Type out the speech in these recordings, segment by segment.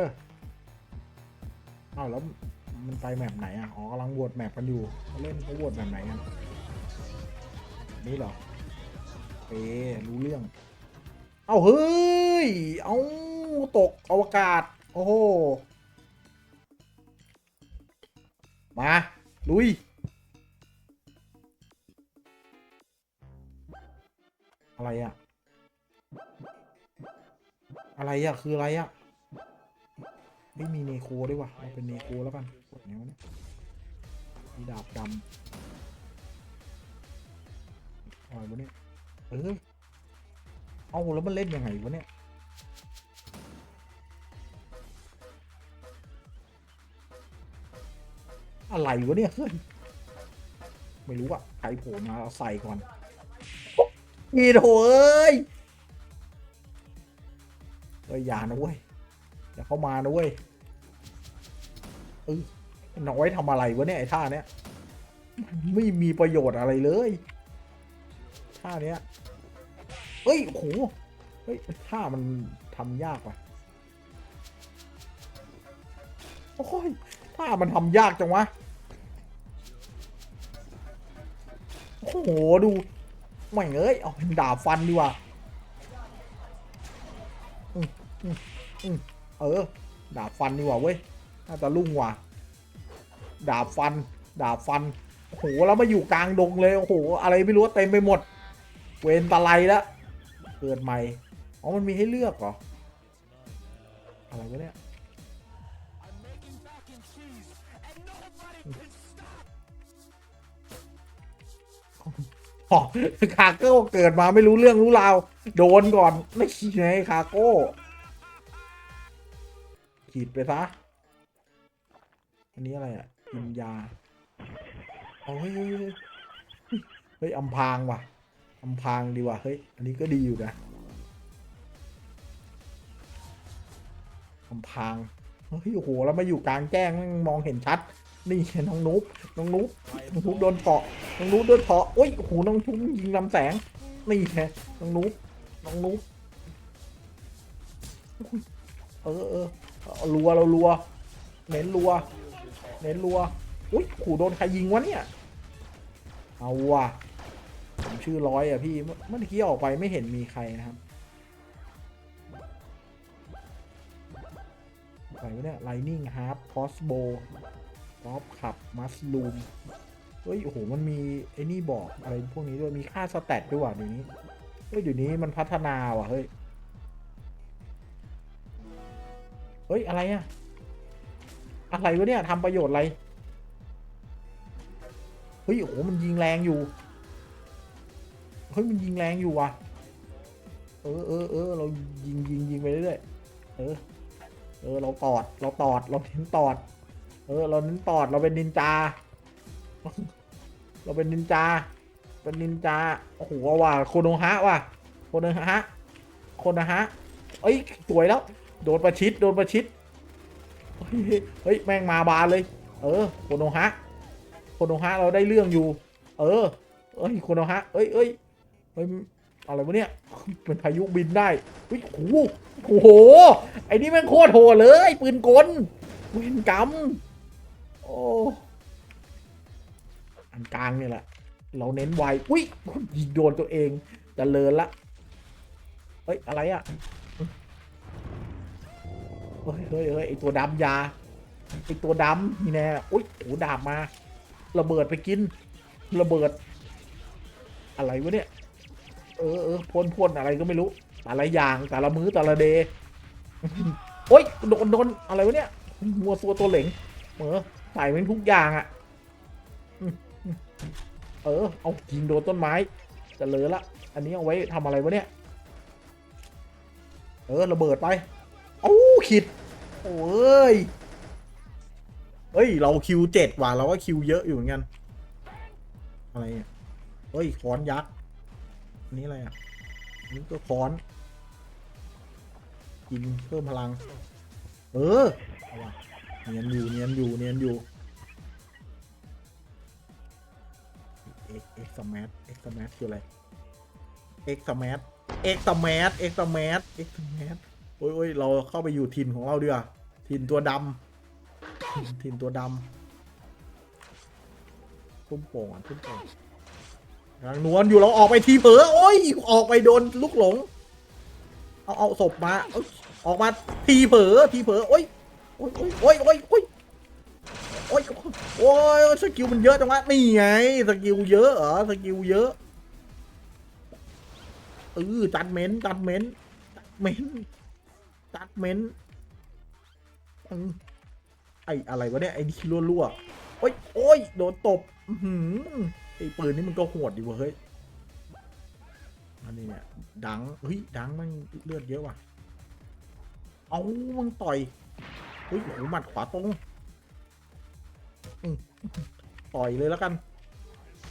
อเอ้าแล้วมันไปแมปไหนอะ อ๋อกำลังโหวตแมปกันอยู่เขาเล่นเขาโหวตแมปไหนกัน นี่เหรอเอ๊รู้เรื่อง เอาเฮ้ย เอาตกอวกาศ โอ้โห มา ลุย อะไรอะอะไรอะคืออะไรอะ ไม่มีเนโคด้วยวะเอาเป็นเนโคแล้วกันกดไงวะเนี่ยมีดาบดำอะไรวะเนี่ยเออเอาแล้วมันเล่นยังไงวะเนี่ยอะไรวะเนี่ยเฮ้ยไม่รู้อะใครโผล่มาเอาใส่ก่อนมีโถเอ้ยเอ้ยอย่านะเว้ย อย่าเข้ามานะเว้ยเออน้อยทำอะไรวะเนี่ยไอ้ท่าเนี้ยไม่มีประโยชน์อะไรเลย ท่าเนี้ยเฮ้ยโหเฮ้ยท่ามันทำยากว่ะโอ้ยท่ามันทำยากจังวะโอ้โหดูไม่งเอ้ยเอาเป็นดาบฟันดีกว่าอืมอืมอืม เออ ดาบฟันดีกว่าเว้ย น่าจะลุ่งว่ะ ดาบฟัน ดาบฟัน โอ้โห แล้วมาอยู่กลางดงเลย โอ้โห อะไรไม่รู้เต็มไปหมด เวนตะไลแล้ว เกิดใหม่ อ๋อ มันมีให้เลือกเหรอ อะไรวะเนี่ยอ๋อคาโก้เกิดมาไม่รู้เรื่องรู้ราว โดนก่อน ไม่ขี้ไงคาโก้ ขีดไปซะ อันนี้อะไรอะกินยาเอาเฮ้ยเฮ้ยเฮ้ยอำพรางว่ะอำพรางดีว่ะเฮ้ย อันนี้ก็ดีอยู่นะอำพรางเฮ้ยโอ้โหแล้วมาอยู่กลางแจ้งมองเห็นชัด นี่น้องนุ๊กน้องนุ๊กน้องนุ๊กโดนเกาะน้องนุ๊กโดนเกาะโอ้ยโอ้โหน้องนุ๊กยิงลำแสง นี่ไงน้องนุ๊กน้องนุ๊กเออเออ รัวเรารัว เน้นรัว เน้นรัว อุ้ยขู่โดนใครยิงวะเนี่ย เอาว่ะ ผมชื่อร้อยอะพี่ เมื่อกี้ออกไปไม่เห็นมีใครนะครับอะไรวะเนี่ย Lightning Half Crossbow กอล์ฟขับ มัสลูม เฮ้ย โอ้โห มันมีไอ้นี่บอกอะไรพวกนี้ด้วย มีค่าสแตทด้วยว่ะเดี๋ยวนี้ เฮ้ยเดี๋ยวนี้มันพัฒนาว่ะเฮ้ย เฮ้ย อะไรอะอะไรวะเนี่ยทำประโยชน์อะไร เฮ้ย โอ้โห มันยิงแรงอยู่ เฮ้ย มันยิงแรงอยู่ว่ะ เออเออเออเรายิงยิงยิงไปเรื่อยๆ เออ เออ เราตอด เราตอด เราเน้นตอด เออ เราเน้นตอด เราเป็นนินจา เราเป็นนินจา เป็นนินจา โอ้โหว่ะโคโนฮะว่ะ โคโนฮะ โคโนฮะ เอ้ย สวยแล้ว โดนประชิดโดนประชิดเฮ้ยแม่งมาบานเลย เออโคโนฮะโคโนฮะเราได้เรื่องอยู่ เออเอ้ยโคโนฮะเอ้ยเอ้ยเฮ้ยอะไรวะเนี่ยเป็นพายุบินได้เฮ้ยโอ้โหโหไอ้นี่แม่งโคตรโหดเลยปืนกลเวนกรรมโอ้อันกลางเนี่ยแหละเราเน้นไวอุ้ยยิงโดนตัวเองจเจริญละเฮ้ยอะไรอะ่ะ เฮ้ยเฮ้ยเฮ้ยไอตัวดำยาไอตัวดำนี่แน่อุ้ยโอ้ดาบมา ระเบิดไปกิน ระเบิด อะไรวะเนี่ย เออเออพ่นพ่นอะไรก็ไม่รู้แต่ละอย่างแต่ละมื้อแต่ละเดย์โอ๊ยโดนโดนอะไรวะเนี่ยมัวตัวตัวเหลงเหมอใส่เป็นทุกอย่างอะ่ะเออ เอายิงโดนต้นไม้จะเลอละ อันนี้เอาไว้ทำอะไรวะเนี่ย เออ ระเบิดไป เอ้าขิด โอ้ยเฮ้ย เราคิวเจ็ดว่ะเราก็คิวเยอะอยู่เหมือนกัน อะไรเนี่ยเฮ้ยค้อนยักษ์อันนี้อะไรอะนี่ก็ค้อนกินเพิ่มพลัง เออเอาว่ะเนียนอยู่เนียนอยู่เนียนอยู่เอ็กเอ็กสมาร์ทเอ็กสมาร์ทคืออะไรเอ็กสมาร์ทเอ็กสมาร์ทเอ็กสมาร์ทเอ็กสมาร์ท โอ้ยโอ้ยเราเข้าไปอยู่ถิ่นของเราดีกว่าถิ่นตัวดำถิ่นตัวดำพุ่มโป่งอะพุ่มโป่งกำงนวลอยู่เราออกไปทีเผลอโอ้ยออกไปโดนลูกหลง เอาเอาศพมาออกมาทีเผลอทีเผลอโอ้ยโอ้ยโอ้ยโอ้ยโอ้ยโอ้ยสกิลมันเยอะจังวะนี่ไงสกิลเยอะเหรอสกิลเยอะเออจัดเม้นจัดเม้นจัดเม้น จัดเม้นไออะไรวะเนี่ย ไอ้นี่รั่วๆโอ้ยโอ้ยโดนตบหือไอ้ปืนนี่มันก็โหดดีเวะเฮ้ยอันนี้เนี่ยดังเฮ้ยดังมันเลือดเยอะว่ะเอามึงต่อยเฮ้ยหมัดขวาตรงต่อยเลยแล้วกัน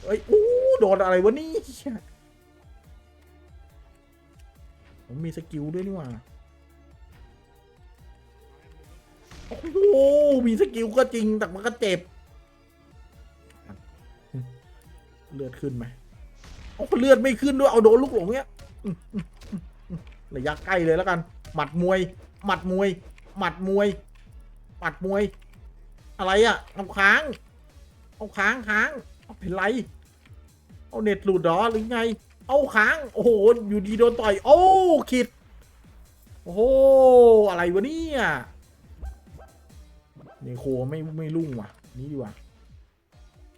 เอ้ยอู้โดนอะไรวะนี่ผมมีสกิลด้วยนี่หว่า มีสกิลก็จริงแต่มันก็เจ็บ เลือดขึ้นไหมโอ้เลือดไม่ขึ้นด้วย เอาโดนลูกหลงเนี้ยระยะใกล้เลยแล้วกัน หมัดมวย หมัดมวย หมัดมวย หมัดมวย อะไรอะเอาค้าง เอาค้างค้าง เอาเป็นไร เอาเน็ตหลุดหรอหรือไง เอาค้าง โอ้โห อยู่ดีโดนต่อย โอ้ขิด โอ้โห อะไรวะเนี่ย เนโคไม่ไม่รุ่งว่ะ นี่ดีกว่า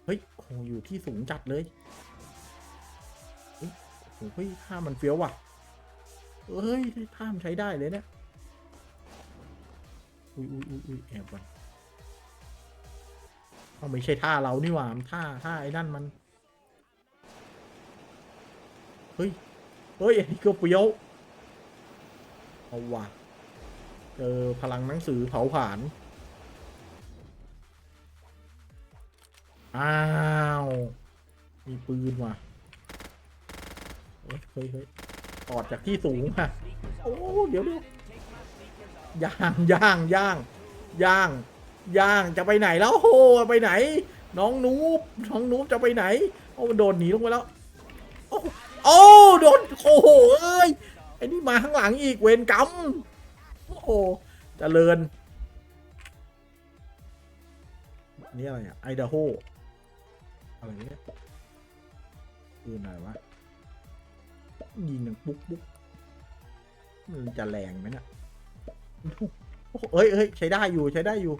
เฮ้ยโหอยู่ที่สูงจัดเลยโอ้โหเฮ้ยท่ามันเฟี้ยวว่ะเอ้ยท่ามันใช้ได้เลยเนี่ย อุ้ยอุ้ยอุ้ยแอบก่อนเอาไม่ใช่ท่าเรานี่หว่าท่าท่าไอ้นั่นมัน เฮ้ย เฮ้ยอันนี้ก็เฟี้ยว เอาว่ะเจอพลังหนังสือเผาผลาญ อ้าว มีปืนว่ะเฮ้ยเฮ้ยตอดจากที่สูงค่ะ โอ้ เดี๋ยวเดี๋ยวย่างย่างย่างย่างย่างจะไปไหนแล้วโอ้ไปไหน น้องนูบน้องนูบจะไปไหน โอ้มันโดนหนีลงไปแล้วโอ้โอ้โดนโอ้โหเอ้ยไอ้นี่มาข้างหลังอีกเวรกรรมโอ้โหเจริญนนี่อะไรอะไอเดโฮ อะไรเนี่ยปืนอะไรวะยิงหนึ่งปุ๊กปุ๊กมันจะแรงไหมเนี่ยเอ้ยเอ้ยใช้ได้อยู่ใช้ได้อยู่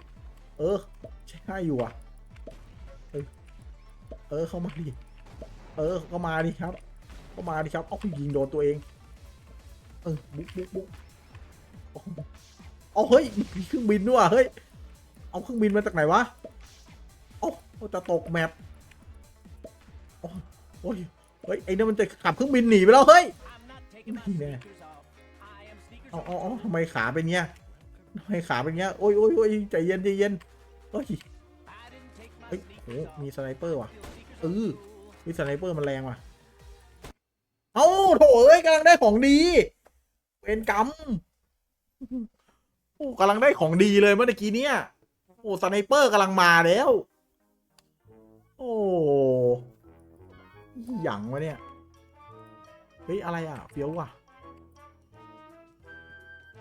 เออ ใช้ได้อยู่อะ เออเออเข้ามาดิเออเข้ามาดิครับเข้ามาดิครับเอายิงโดนตัวเอง เออบุ๊กบุ๊กบุ๊กโอ้โหเอาเฮ้ยมีเครื่องบินด้วยว่ะเฮ้ยเอาเครื่องบินมาจากไหนวะโอ้จะตกแมป โอ้ยเฮ้ยไอ้นั่นมันจะขับเครื่องบินหนีไปแล้วเฮ้ยนี่แน่เอาเอาเอาทำไมขาเป็นเงี้ยทำไมขาเป็นเงี้ยโอ้ยโอ้ยโอ้ยใจเย็นใจเย็นเฮ้ยเฮ้ยโหมีสไนเปอร์ว่ะเออมีสไนเปอร์มันแรงว่ะเอ้าโถเอ้ยกำลังได้ของดีเป็นกรรมโอ้กำลังได้ของดีเลยเมื่อกี้เนี้ยโอ้สไนเปอร์กำลังมาแล้ว โอ้ หยังวะเนี่ย เฮ้ย อะไรอะ เฟี้ยวว่ะ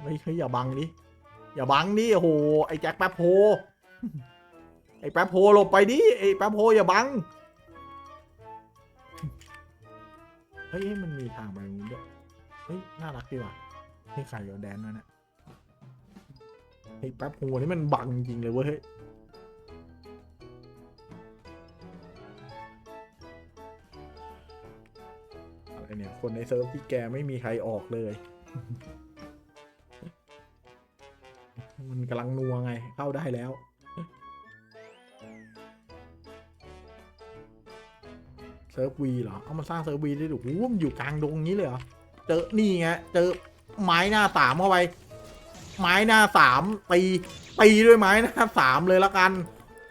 เฮ้ยเฮ้ยอย่าบังดิ อย่าบังดิ โอ้โห ไอ้แจ็คแป๊บโพ ไอ้แป๊บโพหลบไปดิ ไอ้แป๊บโพอย่าบัง เฮ้ย มันมีทางไปนู้นด้วย เฮ้ย น่ารักดีว่ะนี่ใครเอาแดนนั่นน่ะไอ้แป๊บโพนี่มันบังจริงเลยเว้ย เฮ้ยอะไรเนี่ย คนในเซิร์ฟที่แกไม่มีใครออกเลย มันกำลังนัวไง เข้าได้แล้ว เซิร์ฟวีเหรอ เอามาสร้างเซิร์ฟวีได้ดูโอ้โหมันอยู่กลางดงงี้เลยเหรอ เจอ นี่ไง เจอไม้หน้าสามเข้าไป ไม้หน้าสามตีตีด้วยไม้หน้าสามเลยละกัน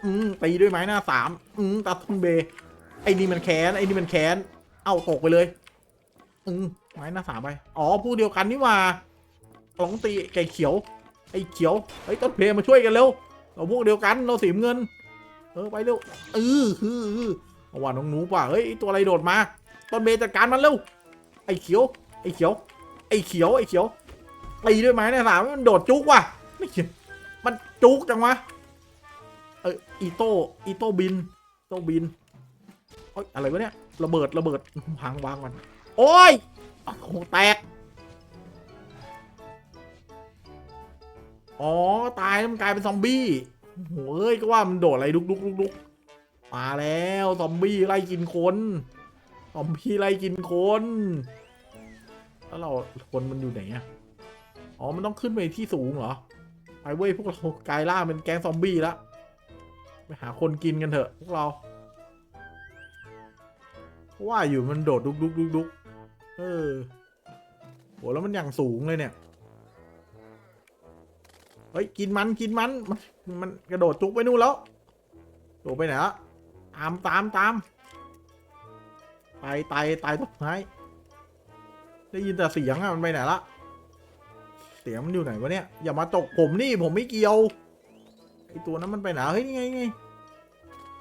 อืมตีด้วยไม้หน้าสามอืมตัดทุนเบไอ้นี่มันแค้นไอ้นี่มันแค้น เอาตกไปเลย อืมไม้หน้าสามไป อ๋อ ผู้เดียวกันนี่ว่าลงตีไก่เขียว ไอ้เขียว ไอ้ต้นเพลมาช่วยกันเร็ว เราพวกเดียวกัน เราสีมเงิน เออ ไปเร็ว เออฮือฮือเอาว่าน้องหนูป่ะ เฮ้ย ตัวอะไรโดดมา ต้นเมจัดการมันเร็ว ไอ้เขียว ไอ้เขียว ไอ้เขียว ไอ้เขียวเตีด้วยไม้ในสามมันโดดจุกว่ะ ไม่เห็นมันจุกจังวะ เอออีโต้ อีโต้บิน โต้บินโอ้ยอะไรวะเนี่ย ระเบิด ระเบิดพังวางมัน โอ้ยโอ้โหแตก อ๋อ ตายแล้วมันกลายเป็นซอมบี้โอ้โหยก็ว่ามันโดดอะไรลุกลุกลุกลุกมาแล้วซอมบี้ไล่กินคนซอมบี้ไล่กินคนแล้วเราคนมันอยู่ไหนอะอ๋อ มันต้องขึ้นไปที่สูงเหรอ ไปเว้ยพวกเรากลายร่างเป็นแก๊งซอมบี้แล้วไปหาคนกินกันเถอะพวกเรา ว่าอยู่มันโดดดุกดุกดุกดุก เออโหแล้วมันอย่างสูงเลยเนี่ย เฮ้ย กินมันกินมัน มันมันกระโดดจุกไปนู่นแล้วโดดไปไหนละตามตามตามไตไตไตต้นไม้ได้ยินแต่เสียงอะมันไปไหนละเสียงมันอยู่ไหนวะเนี่ย อย่ามาตกผมนี่ผมไม่เกี่ยวไอตัวนั้นมันไปไหนเฮ้ยนี่ไงไง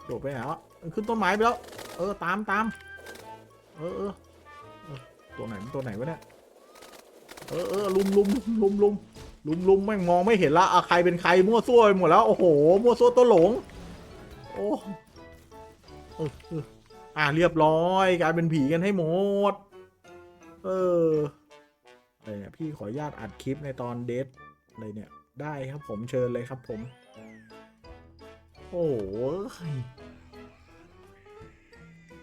โดดไปไหนวะมันขึ้นต้นไม้ไปแล้ว เออตามตามเออเออ ตัวไหนมันตัวไหนวะเนี่ยเออเออลุมลุมลุมลุมลุมลุมแม่งมองไม่เห็นละอะใครเป็นใครมั่วซั่วไปหมดแล้วโอ้โหมั่วซั่วตัวหลง โอ้ออเอออะเรียบร้อยกลายเป็นผีกันให้หมด เอออะไรเนี่ยพี่ขออนุญาตอัดคลิปในตอนเดทเลยเนี่ย ได้ครับผมเชิญเลยครับผม โอ้โห